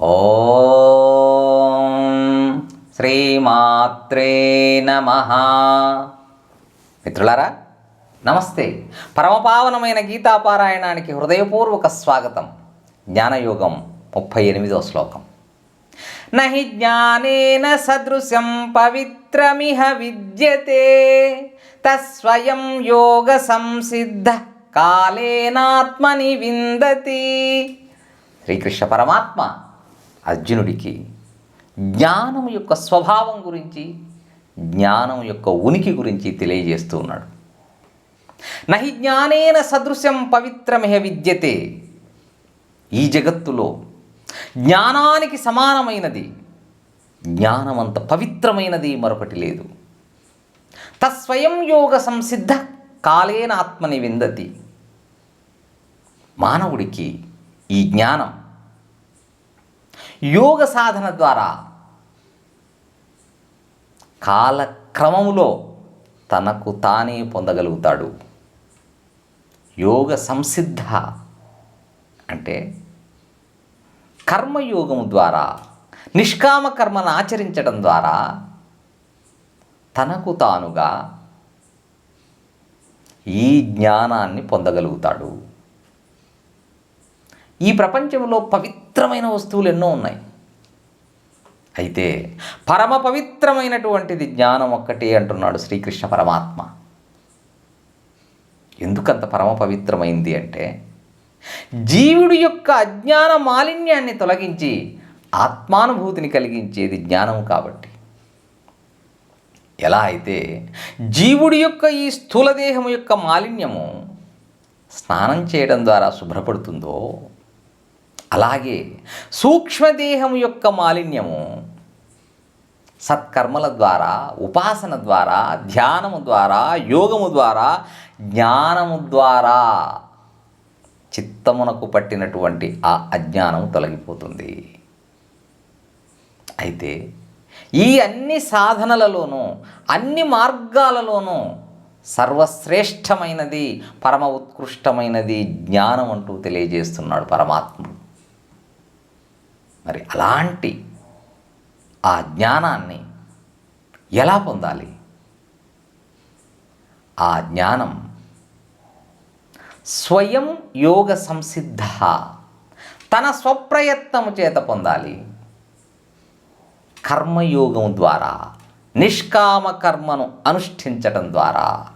ఓం శ్రీమాత్రే నమ. మిత్రులారా నమస్తే. పరమపావనమైన గీతాపారాయణానికి హృదయపూర్వక స్వాగతం. జ్ఞానయోగం ముప్పై ఎనిమిదో శ్లోకం. నహి జ్ఞానేన సదృశం పవిత్రమిహ విద్యతే. తస్వయం యోగ సంసిద్ధ కాలేనాత్మని విందతి. శ్రీకృష్ణ పరమాత్మ అర్జునుడికి జ్ఞానం యొక్క స్వభావం గురించి జ్ఞానం యొక్క ఉనికి గురించి తెలియజేస్తూ ఉన్నాడు. నహి జ్ఞానేన సదృశ్యం పవిత్రమేహ విద్యతే. ఈ జగత్తులో జ్ఞానానికి సమానమైనది జ్ఞానమంత పవిత్రమైనది మరొకటి లేదు. తస్వయం యోగ సంసిద్ధ కాలేన ఆత్మని విందతి. మానవుడికి ఈ జ్ఞానం యోగ సాధన ద్వారా కాలక్రమములో తనకు తానే పొందగలుగుతాడు. యోగ సంసిద్ధ అంటే కర్మయోగము ద్వారా నిష్కామ కర్మను ఆచరించడం ద్వారా తనకు తానుగా ఈ జ్ఞానాన్ని పొందగలుగుతాడు. ఈ ప్రపంచంలో పవిత్ర పవిత్రమైన వస్తువులు ఎన్నో ఉన్నాయి. అయితే పరమ పవిత్రమైనటువంటిది జ్ఞానం ఒక్కటే అంటున్నాడు శ్రీకృష్ణ పరమాత్మ. ఎందుకంత పరమ పవిత్రమైంది అంటే జీవుడి యొక్క అజ్ఞాన మాలిన్యాన్ని తొలగించి ఆత్మానుభూతిని కలిగించేది జ్ఞానం కాబట్టి. ఎలా అయితే జీవుడి యొక్క ఈ స్థూలదేహము యొక్క మాలిన్యము స్నానం చేయడం ద్వారా శుభ్రపడుతుందో అలాగే సూక్ష్మదేహం యొక్క మాలిన్యము సత్కర్మల ద్వారా ఉపాసన ద్వారా ధ్యానము ద్వారా యోగము ద్వారా జ్ఞానము ద్వారా చిత్తమునకు పట్టినటువంటి ఆ అజ్ఞానం తొలగిపోతుంది. అయితే ఈ అన్ని సాధనలలోనూ అన్ని మార్గాలలోనూ సర్వశ్రేష్టమైనది పరమ ఉత్కృష్టమైనది జ్ఞానం అంటూ తెలియజేస్తున్నాడు పరమాత్ముడు. మరి అలాంటి ఆ జ్ఞానాన్ని ఎలా పొందాలి? ఆ జ్ఞానం స్వయం యోగ సంసిద్ధ తన స్వప్రయత్నము చేత పొందాలి. కర్మయోగం ద్వారా నిష్కామ కర్మను అనుష్ఠించటం ద్వారా.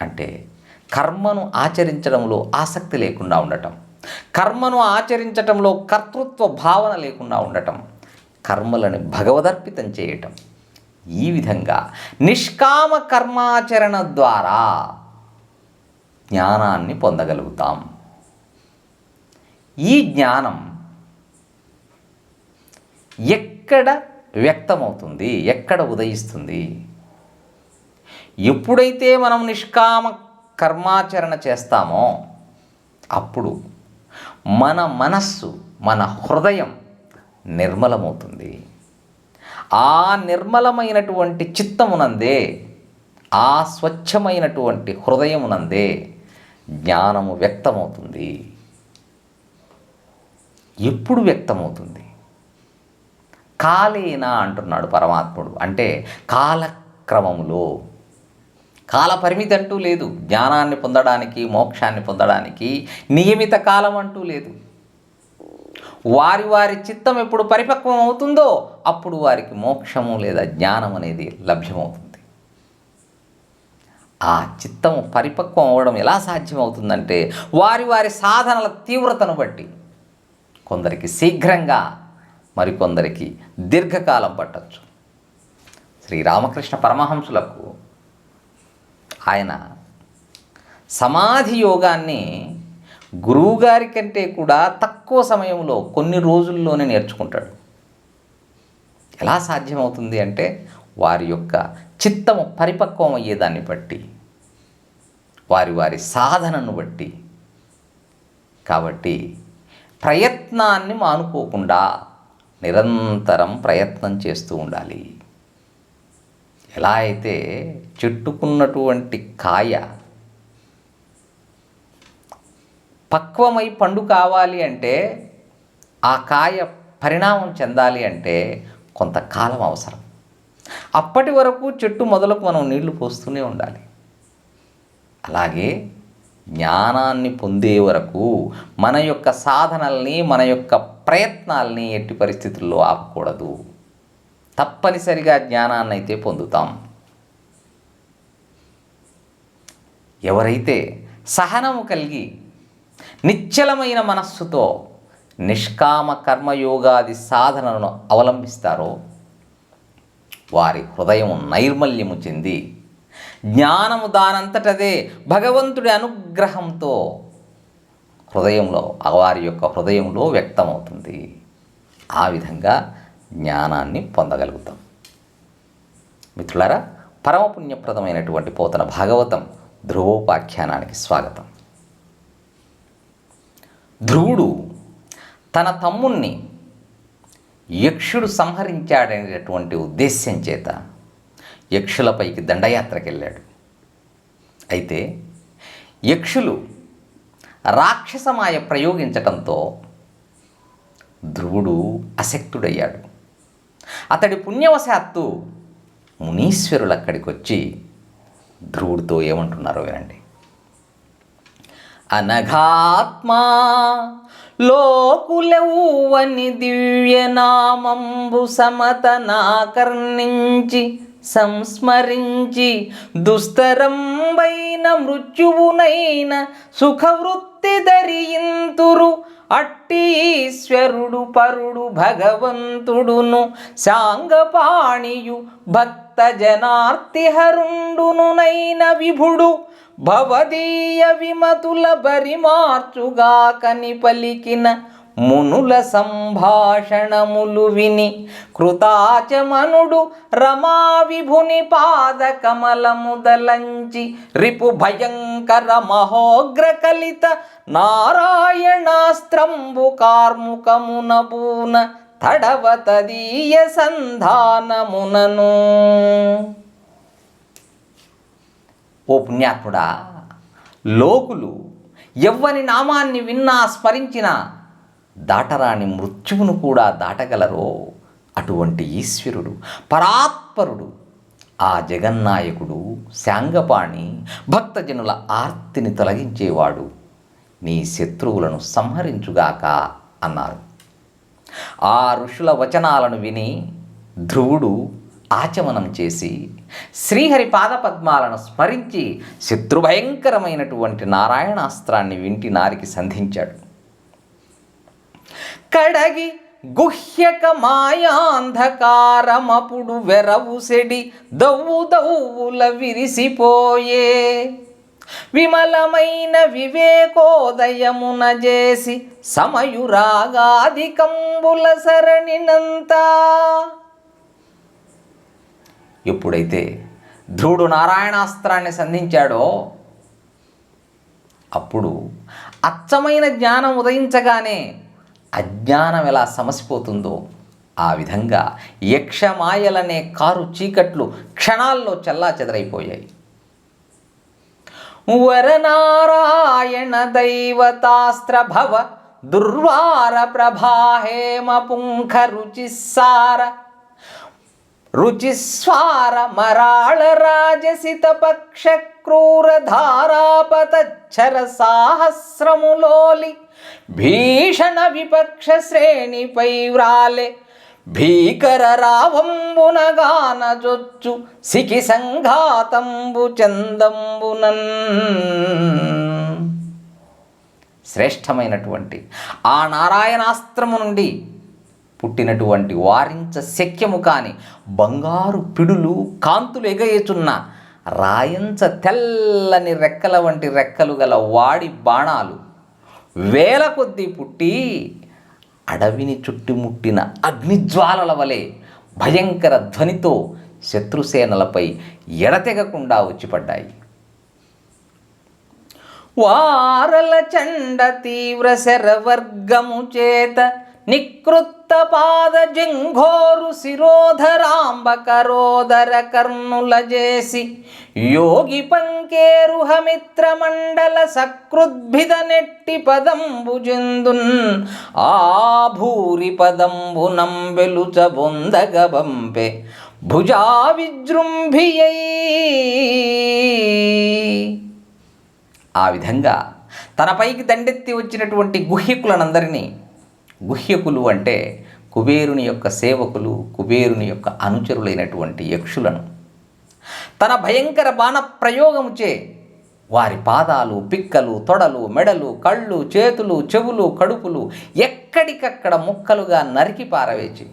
అంటే కర్మను ఆచరించడంలో ఆసక్తి లేకుండా ఉండటం. కర్మను ఆచరించటంలో కర్తృత్వ భావన లేకుండా ఉండటం కర్మలను భగవదర్పితం చేయటం. ఈ విధంగా నిష్కామ కర్మాచరణ ద్వారా జ్ఞానాన్ని పొందగలుగుతాం. ఈ జ్ఞానం ఎక్కడ వ్యక్తమవుతుంది ఎక్కడ ఉదయిస్తుంది? ఎప్పుడైతే మనం నిష్కామ కర్మాచరణ చేస్తామో అప్పుడు మన మనస్సు మన హృదయం నిర్మలమవుతుంది. ఆ నిర్మలమైనటువంటి చిత్తమునందే ఆ స్వచ్ఛమైనటువంటి హృదయమునందే జ్ఞానము వ్యక్తమవుతుంది. ఎప్పుడు వ్యక్తమవుతుంది? కాలేనా అంటున్నాడు పరమాత్ముడు. అంటే కాలక్రమములో. కాలపరిమితి అంటూ లేదు. జ్ఞానాన్ని పొందడానికి మోక్షాన్ని పొందడానికి నియమిత కాలం అంటూ లేదు. వారి వారి చిత్తం ఎప్పుడు పరిపక్వం అవుతుందో అప్పుడు వారికి మోక్షము లేదా జ్ఞానం అనేది లభ్యమవుతుంది. ఆ చిత్తం పరిపక్వం అవ్వడం ఎలా సాధ్యమవుతుందంటే వారి వారి సాధనల తీవ్రతను బట్టి కొందరికి శీఘ్రంగా మరికొందరికి దీర్ఘకాలం పట్టచ్చు. శ్రీరామకృష్ణ పరమహంసులకు ఆయన సమాధి యోగాన్ని గురువుగారి కంటే కూడా తక్కువ సమయంలో కొన్ని రోజుల్లోనే నేర్చుకుంటాడు. ఎలా సాధ్యమవుతుంది అంటే వారి యొక్క చిత్తము పరిపక్వం అయ్యేదాన్ని బట్టి వారి వారి సాధనను బట్టి. కాబట్టి ప్రయత్నాన్ని మానుకోకుండా నిరంతరం ప్రయత్నం చేస్తూ ఉండాలి. ఎలా అయితే చెట్టుకున్నటువంటి కాయ పక్వమై పండు కావాలి అంటే ఆ కాయ పరిణామం చెందాలి అంటే కొంతకాలం అవసరం. అప్పటి వరకు చెట్టు మొదలకు మనం నీళ్ళు పోస్తూనే ఉండాలి. అలాగే జ్ఞానాన్ని పొందే వరకు మన యొక్క సాధనల్ని మన యొక్క ప్రయత్నాల్ని ఎట్టి పరిస్థితుల్లో ఆపకూడదు. తప్పనిసరిగా జ్ఞానాన్ని అయితే పొందుతాం. ఎవరైతే సహనము కలిగి నిశ్చలమైన మనస్సుతో నిష్కామ కర్మయోగాది సాధనలను అవలంబిస్తారో వారి హృదయం నైర్మల్యము చెంది జ్ఞానము దానంతటదే భగవంతుడి అనుగ్రహంతో హృదయంలో వారి యొక్క హృదయంలో వ్యక్తమవుతుంది. ఆ విధంగా జ్ఞానాన్ని పొందగలుగుతాం. మిత్రులారా పరమపుణ్యప్రదమైనటువంటి పోతన భాగవతం ధ్రువోపాఖ్యానానికి స్వాగతం. ధ్రువుడు తన తమ్ముణ్ణి యక్షుడు సంహరించాడనేటటువంటి ఉద్దేశ్యం చేత యక్షులపైకి దండయాత్రకు వెళ్ళాడు అయితే యక్షులు రాక్షసమాయ ప్రయోగించటంతో ధ్రువుడు అశక్తుడయ్యాడు అతడి పుణ్యవశాత్తు మునీశ్వరులు అక్కడికి వచ్చి ధ్రువుడితో ఏమంటున్నారో వినండి. అనఘాత్మా లోకులెవ్వని దివ్యనామంబు సమతనాకర్ణించి సంస్మరించి దుస్తరంబైన మృత్యువునైన సుఖవృత్తి ధరింతురు అట్టి ఈశ్వరుడు పరుడు భగవంతుడును సాంగపాణియు భక్త జనార్తిహరుండునునైన విభుడు భవదీయ విమతుల బరిమార్చుగాకని పలికిన మునుల సంభాషణములు విని కృతాచమనుడు రమా విభుని పాద కమలముదలంచి రిపు భయంకర మహోగ్ర కలిత నారాయణాస్త్రంబు కార్ముకమునబూన తడవ తదీయ సంధానమునను. ఓ పుణ్యాత్ముడా లోకులు ఎవ్వని నామాన్ని విన్నా స్మరించినా దాటరాని మృత్యువును కూడా దాటగలరో అటువంటి ఈశ్వరుడు పరాత్పరుడు ఆ జగన్నాయకుడు శాంగపాణి భక్తజనుల ఆర్తిని తొలగించేవాడు. నీ శత్రువులను సంహరించుగాక అన్నారు. ఆ ఋషుల వచనాలను విని ధ్రువుడు ఆచమనం చేసి శ్రీహరి పాదపద్మాలను స్మరించి శత్రుభయంకరమైనటువంటి నారాయణాస్త్రాన్ని వింటి నారికి సంధించాడు. కడగి గుహ్యక మాయాంధకారమపుడు వెరవుసెడి దవ్వు దవ్వుల విరిసిపోయే. విమలమైన వివేకోదయమున చేసి సమయురాగాధికంబుల సరణినంతా. ఎప్పుడైతే ధ్రువుడు నారాయణాస్త్రాన్ని సంధించాడో అప్పుడు అచ్చమైన జ్ఞానం ఉదయించగానే అజ్ఞానం ఎలా సమసిపోతుందో ఆ విధంగా యక్షమాయలనే కారు చీకట్లు క్షణాల్లో చల్లా చెదరైపోయాయి వరనారాయణ దైవతాస్త్రభవ దుర్వార ప్రభాహేమ పుంఖ రుచిస్సార రుచిస్వార మరాళ రాజసిత పక్ష క్రూర ధారాపత సాహస్రములోలి భీషణ విపక్ష శ్రేణిపై పైవ్రాలే భీకర రావంబునగాన జొచ్చు సికి సంఘాతంబు చందంబునన్. శ్రేష్టమైనటువంటి ఆ నారాయణాస్త్రము నుండి పుట్టినటువంటి వారించ శక్యము కాని బంగారు పిడులు కాంతులు ఎగయేచున్న రాయంచ తెల్లని రెక్కల వంటి రెక్కలు గల వాడి బాణాలు వేల కొద్దీ పుట్టి అడవిని చుట్టుముట్టిన అగ్నిజ్వాలల వలె భయంకర ధ్వనితో శత్రుసేనలపై ఎడతెగకుండా వచ్చిపడ్డాయి. వారల చండ తీవ్ర శరవర్గము చేత నికృత్త పాద జంఘోరు శిరోధరాంబకరోదర కర్ణుల చేసి యోగి పంకేరుహమిత్రమండల సకృద్భిద నెట్టి పదంబుజిందున్ ఆ భూరి పదంబునం వెలుచబొందగబంపే భుజా విజృంభియై ఆ విధంగా తనపైకి దండెత్తి వచ్చినటువంటి గుహ్యకులనందరినీ గుహ్యకులు అంటే కుబేరుని యొక్క సేవకులు కుబేరుని యొక్క అనుచరులైనటువంటి యక్షులను. తన భయంకర బాణ ప్రయోగముచే వారి పాదాలు పిక్కలు తొడలు మెడలు కళ్ళు చేతులు చెవులు కడుపులు ఎక్కడికక్కడ ముక్కలుగా నరికి పారవేచి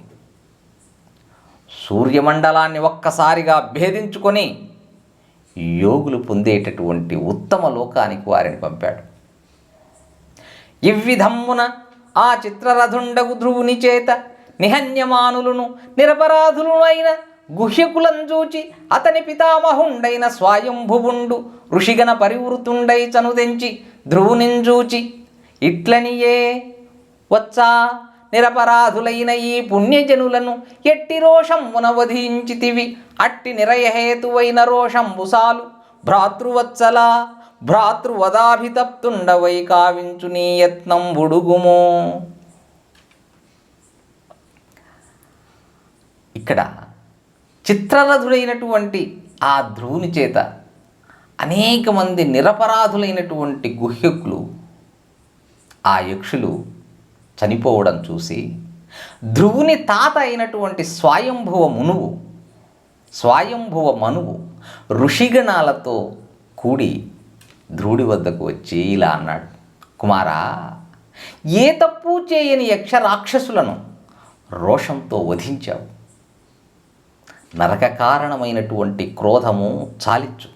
సూర్యమండలాన్ని ఒక్కసారిగా భేదించుకొని యోగులు పొందేటటువంటి ఉత్తమ లోకానికి వారిని పంపాడు. ఇవ్విధమ్మున ఆ చిత్రరథుండగు ధ్రువుని చేత నిహన్యమానులను నిరపరాధులను అయిన గుహ్యకులం చూచి అతని పితామహుండైన స్వాయంభువుండు ఋషిగణ పరివృతుండై చనుదెంచి ధ్రువునింజూచి ఇట్లనియే వచ్చా నిరపరాధులైన ఈ పుణ్యజనులను ఎట్టి రోషంమున వధించితివి? అట్టి నిరయహేతువైన రోషంబుసాలు భ్రాతృవత్సలా భ్రాతృవదాభితప్తుండవై కావించు నీ యత్నం బుడుగుము ఇక్కడ చిత్రరథుడైనటువంటి ఆ ధ్రువుని చేత అనేక మంది నిరపరాధులైనటువంటి గుహ్యకులు ఆ యక్షులు చనిపోవడం చూసి ధ్రువుని తాత అయినటువంటి స్వయంభువ మునువు స్వయంభువ మనువు ఋషిగణాలతో కూడి ధ్రువుడి వద్దకు వచ్చి ఇలా అన్నాడు కుమారా ఏ తప్పు చేయని యక్ష రాక్షసులను రోషంతో వధించావు. నరక కారణమైనటువంటి క్రోధము చాలిచ్చు.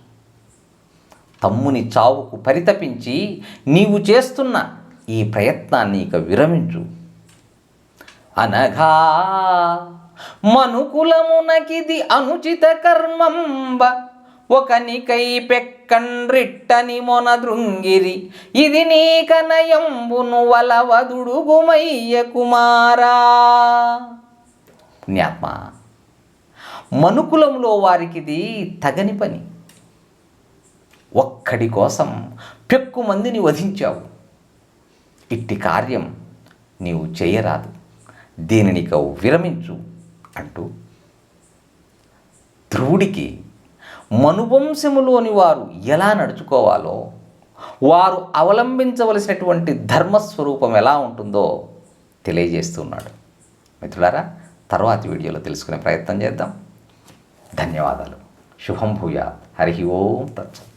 తమ్ముని చావుకు పరితపించి నీవు చేస్తున్న ఈ ప్రయత్నాన్ని ఇక విరమించు. అనగా మనుకులమునకిది అనుచిత కర్మంబ ఒకనికై పెక్కండ్రిట్టని మొన దృంగిరి ఇది నీకనయంబును వలవదుడుగుమయ్య కుమారా. పుణ్యాత్మ మనుకులంలో వారికిది తగని పని. ఒక్కడి కోసం పెక్కు మందిని వధించావు. ఇట్టి కార్యం నీవు చేయరాదు. దీనిని విరమించు అంటూ ధ్రువుడికి మనువంశములోని వారు ఎలా నడుచుకోవాలో వారు అవలంబించవలసినటువంటి ధర్మస్వరూపం ఎలా ఉంటుందో తెలియజేస్తున్నాడు. మిత్రులారా తర్వాతి వీడియోలో తెలుసుకునే ప్రయత్నం చేద్దాం. ధన్యవాదాలు. శుభం భూయాత్. హరి ఓం తత్సత్.